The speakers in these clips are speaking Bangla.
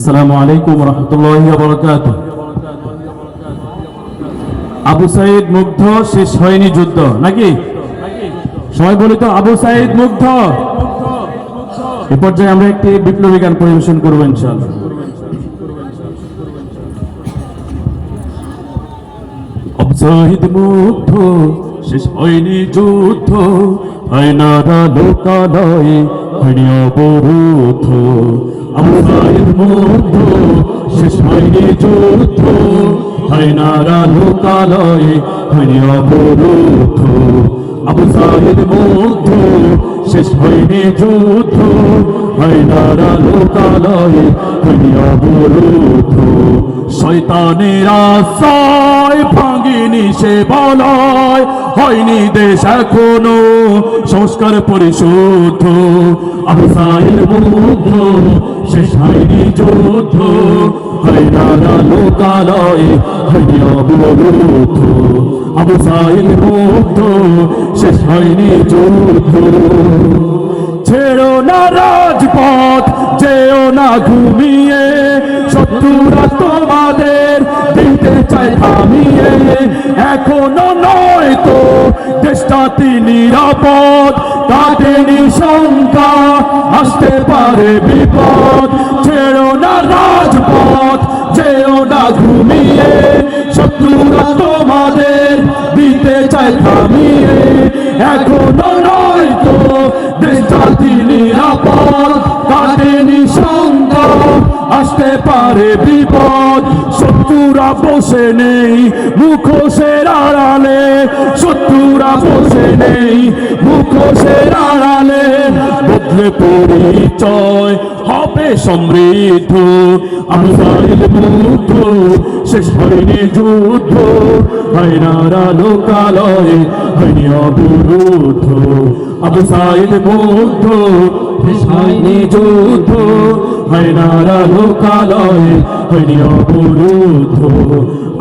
আসসালামু আলাইকুম রহমতুল্লাহ বরকাত আবু সাইদ মুগ্ধ, শেষ হয়নি যুদ্ধ, নাকি? সবাই বলি তো, আবু সাইদ মুগ্ধ। এ পর্যায়ে আমরা একটি বিপ্লবী গান পরিবেশন করব ইনশাআল্লাহ। আবু সাইদ মুগ্ধ, শেষ হয়নি যুদ্ধ আয়নারা লোকালয়ে হয়নি অবরুদ্ধ সাইদ মুগ্ধ শেষ হয়নি যুদ্ধ আয়নারা লোকালয়ে হয়নি অবরুদ্ধ সাইদ মুগ্ধ শেষ হয়নি যুদ্ধ আয়নারা লোকালয়ে হয়নি অবরুদ্ধ শয়তানের ভাঙিনি সে বলয়, হয়নি দেশ এখনও। সংস্কার পরিশুদ্ধ অবরুদ্ধ আবসাইল মুগ্ধ, শেষ হয়নি যুদ্ধ। ছেড়ো না রাজপথ, যেও না ঘুমিয়ে, শত্রুরা তোমাদের দিতে চায় থামিয়ে। এখনও নয় তো। দেশটাতে নিরাপদ কাটেনি শঙ্কা আসতে পারে বিপদ। ছেড়ো না রাজপথ, যেও না ঘুমিয়ে, শত্রুরা তোমাদের দিতে চায় থামিয়ে। এখনও নয় তো দেশটাতি নিরাপদ কাটেনি শঙ্কা আসতে পারে বিপদ। শত্রুরা বসে নেই, মুখোশের আড়ালে। শত্রুরা বসে নেই, মুখোশের আড়ালে। বদলে পরিচয় হবে সমৃদ্ধ। আমসাইল মুগ্ধ শেষ হয়নি যুদ্ধ। হাইনারা লোকালয়ে হয়নি অবরুদ্ধ। আমসাইল মুগ্ধ হয়নি যুদ্ধ হাইনারা লোকালয়ে হয়নি অবরুদ্ধ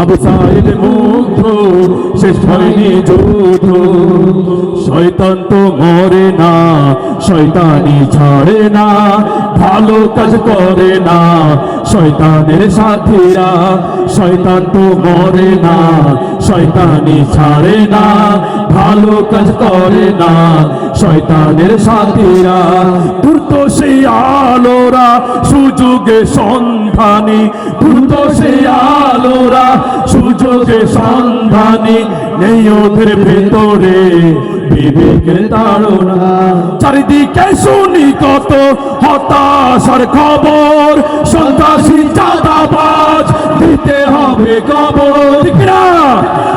আমসাইল মুগ্ধ শেষ হয়নি যুদ্ধ। শয়তান তো মরে না, শয়তানি ছাড়ে না, ভালো কাজ করে না, শয়তানের সাথীরা। শয়তান তো মরে না, শয়তানি ছাড়ে না, ভালো কাজ করে না শয়তানের সাথীরা, দ্রুত সেই আলোরা, সুযোগে সন্ধানী, দ্রুত সেই আলোরা, সুযোগে সন্ধানী, নেই ওদের ভেতরে বিবেকের তাড়না চারিদিকে শুনি কত হতাশার খবর, সন্ত্রাসী চাঁদাবাজ, দিতে হবে খবর?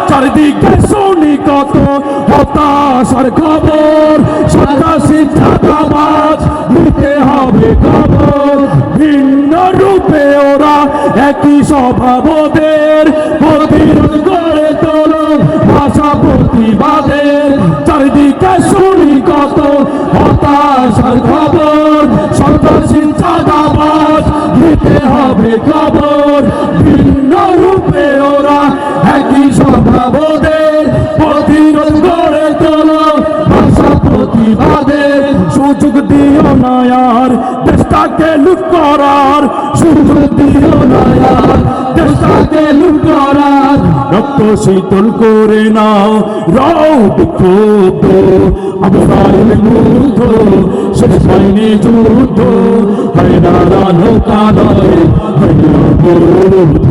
চারিদিকে শুনি হতাশার খবর দিতে হবে ভিন্ন রূপে ওরা একই স্বভাবদের প্রতিরোধ করে ভাষা প্রতিবাদের চারিদিকে শুনি কত হতাশার খবর সন্ত্রাসী চাঁদাবাজ দিতে হবে খবর দেশটাকে লুট করার সুযোগ দিও না দেশটাকে লুট করার রক্ত শীতল করে নাও। রাও বিক্ষুব্ধ আমরাইল মুগ্ধ, শেষ হয়নি যুদ্ধ। হয় নারা লোকালয় হয়নি অবরুদ্ধ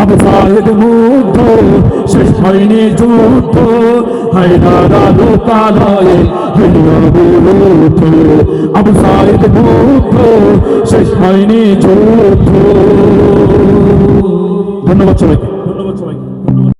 অবরুদ্ধ আমসাইল মুগ্ধ, শেষ হয়নি যুদ্ধ। হাইনারা লোকালয়ে হয়নি অবরুদ্ধ আমসাইল মুগ্ধ, শেষ হয়নি যুদ্ধ। ধন্যবাদ সবাইকে।